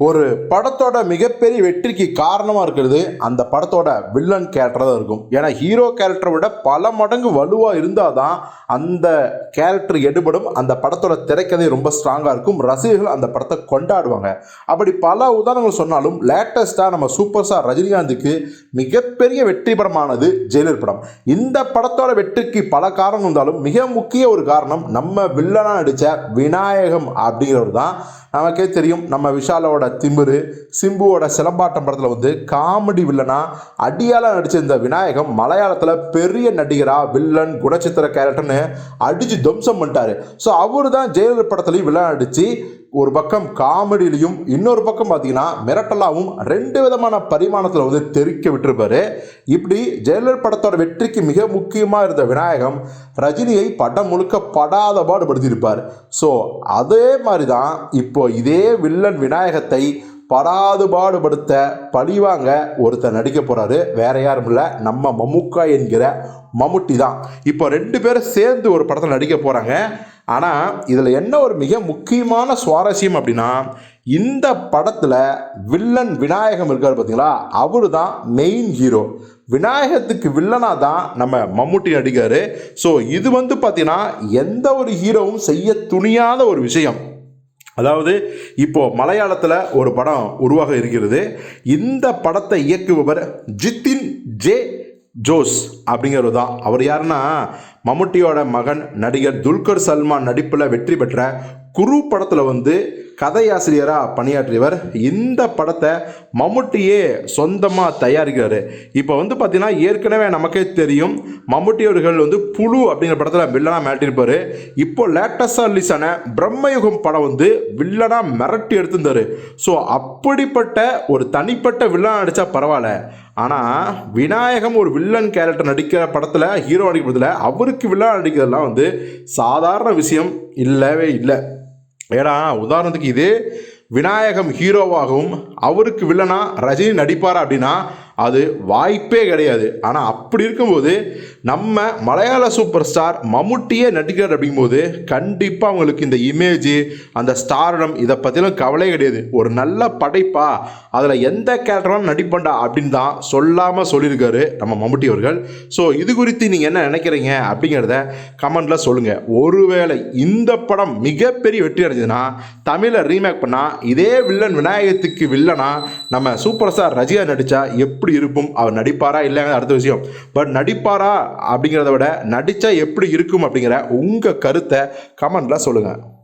ஒரு படத்தோட மிகப்பெரிய வெற்றிக்கு காரணமாக இருக்கிறது அந்த படத்தோட வில்லன் கேரக்டர் தான் இருக்கும். ஏன்னா ஹீரோ கேரக்டரை விட பல மடங்கு வலுவாக இருந்தால் தான் அந்த கேரக்டர் எடுபடும். அந்த படத்தோட திரைக்கதை ரொம்ப ஸ்ட்ராங்காக இருக்கும். ரசிகர்கள் அந்த படத்தை கொண்டாடுவாங்க. அப்படி பல உதாரணங்கள் சொன்னாலும் லேட்டஸ்ட்டாக நம்ம சூப்பர் ஸ்டார் ரஜினிகாந்துக்கு மிகப்பெரிய வெற்றி படமானது ஜெயிலர் படம். இந்த படத்தோட வெற்றிக்கு பல காரணம் இருந்தாலும் மிக முக்கிய ஒரு காரணம் நம்ம வில்லனாக நடித்த விநாயகம் அப்படிங்கிறவர் தான் நமக்கே தெரியும் நம்ம விஷாலோட திமிரு சிம்புவோட சிலம்பாட்டம் படத்தில் வந்து காமெடி வில்லனா அடியால நடிச்சிருந்த விநாயகம் மலையாளத்தில் பெரிய நடிகரா வில்லன் குணச்சித்திர கேரக்டர்னு அடிச்சு துவம்சம் பண்ணிட்டாரு. ஸோ அவர் தான் ஜெயலலிதா படத்துலையும் வில்லன் அடித்து ஒரு பக்கம் காமெடியிலையும் இன்னொரு பக்கம் பார்த்தீங்கன்னா மிரட்டலாவும் ரெண்டு விதமான பரிமாணத்தில் வந்து தெரிக்க விட்டுருப்பாரு. இப்படி ஜெயலலிதா படத்தோட வெற்றிக்கு மிக முக்கியமாக இருந்த விநாயகம் ரஜினியை படம் முழுக்க படாத பாடுபடுத்தியிருப்பார். ஸோ அதே மாதிரி தான் இப்போ இதே வில்லன் விநாயகத்தை படாது பாடுபடுத்த பழிவாங்க ஒருத்தர் நடிக்க போகிறாரு வேற யாரும் இல்லை நம்ம மமுக்கா என்கிற மம்முட்டி தான். இப்போ ரெண்டு பேரும் சேர்ந்து ஒரு படத்தில் நடிக்க போகிறாங்க ஆனால் இதில் என்ன ஒரு மிக முக்கியமான சுவாரஸ்யம் அப்படின்னா இந்த படத்தில் வில்லன் விநாயகம் இருக்கார் பார்த்தீங்களா அவர் தான் மெயின் ஹீரோ விநாயகத்துக்கு வில்லனாக தான் நம்ம மம்முட்டி நடிகார் ஸோ இது வந்து பார்த்தீங்கன்னா எந்த ஒரு ஹீரோவும் செய்ய துணியாத ஒரு விஷயம். அதாவது இப்போது மலையாளத்தில் ஒரு படம் உருவாக இருக்கிறது. இந்த படத்தை இயக்குபவர் ஜித்தின் ஜே ஜோஸ் அப்படிங்கிறது தான் அவர் யாருன்னா மம்முட்டியோட மகன் நடிகர் துல்கர் சல்மான் நடிப்பில் வெற்றி பெற்ற குரு படத்தில் வந்து கதையாசிரியராக பணியாற்றியவர். இந்த படத்தை மம்முட்டியே சொந்தமாக தயாரிக்கிறார். இப்போ வந்து பார்த்திங்கன்னா ஏற்கனவே நமக்கே தெரியும் மம்முட்டி அவர்கள் வந்து புழு அப்படிங்கிற படத்தில் வில்லனாக மிரட்டியிருப்பார். இப்போ லேட்டஸ்டாக ரிலீஸ் ஆன பிரம்மயுகம் படம் வந்து வில்லனாக மிரட்டி எடுத்திருந்தார். ஸோ அப்படிப்பட்ட ஒரு தனிப்பட்ட வில்லனாக நடித்தா பரவாயில்ல. ஆனால் விநாயகம் ஒரு வில்லன் கேரக்டர் நடிக்கிற படத்தில் ஹீரோ நடிக்கிற படத்தில் அவருக்கு வில்லன் நடிக்கிறதெல்லாம் வந்து சாதாரண விஷயம் இல்லவே இல்லை. ஏன்னா உதாரணத்துக்கு இது விநாயகம் ஹீரோவாகவும் அவருக்கு வில்லனா ரஜினி நடிப்பார் அப்படின்னா அது வாய்ப்பே கிடையாது. ஆனால் அப்படி இருக்கும்போது நம்ம மலையாள சூப்பர் ஸ்டார் மம்முட்டியே நடிக்கிறார் அப்படிங்கும்போது கண்டிப்பாக அவங்களுக்கு இந்த இமேஜ் அந்த ஸ்டாரிடம் இதை பற்றிலாம் கவலை கிடையாது. ஒரு நல்ல படைப்பா அதில் எந்த கேரக்டரும் நடிப்பண்டா அப்படின்னு தான் சொல்லாமல் சொல்லியிருக்காரு நம்ம மம்முட்டி அவர்கள். ஸோ இது குறித்து நீங்கள் என்ன நினைக்கிறீங்க அப்படிங்கிறத கமெண்டில் சொல்லுங்கள் ஒருவேளை இந்த படம் மிகப்பெரிய வெற்றி அடைஞ்சதுன்னா தமிழை ரீமேக் பண்ணால் இதே வில்லன் விநாயகத்துக்கு வில்லனா நம்ம சூப்பர் ஸ்டார் ரஜிகா நடித்தா எப்படி இருக்கும்? அவர் நடிப்பாரா இல்லைங்க அடுத்த விஷயம். பட் நடிப்பாரா அப்படிங்கிறத விட நடித்தா எப்படி இருக்கும் அப்படிங்கிற உங்கள் கருத்தை கமெண்டில் சொல்லுங்கள்